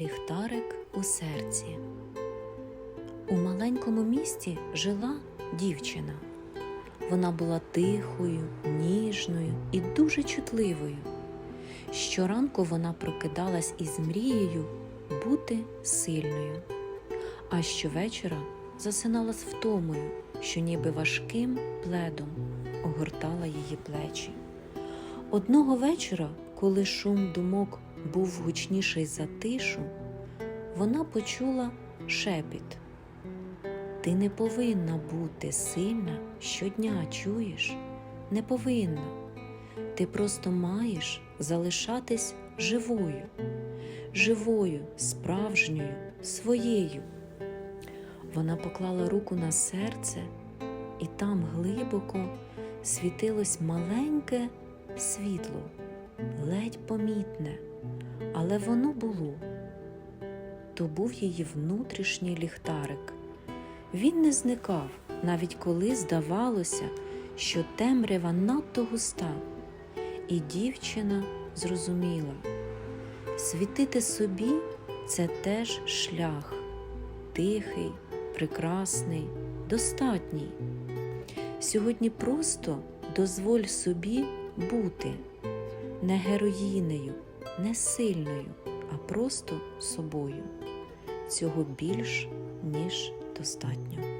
Ліхтарик у серці. У маленькому місті жила дівчина. Вона була тихою, ніжною і дуже чутливою. Щоранку вона прокидалась із мрією бути сильною, а щовечора засинала з втомою, що ніби важким пледом огортала її плечі. Одного вечора, коли шум думок був гучніший за тишу, вона почула шепіт. Ти не повинна бути сильна щодня, чуєш? Не повинна. Ти просто маєш залишатись живою, живою, справжньою, своєю. Вона поклала руку на серце, і там глибоко світилось маленьке світло, ледь помітне, але воно було. То був її внутрішній ліхтарик. Він не зникав, навіть коли здавалося, що темрява надто густа, і дівчина зрозуміла світити собі це теж шлях, тихий, прекрасний, достатній. Сьогодні просто дозволь собі бути не героїнею, не сильною, а просто собою. Цього більш ніж достатньо.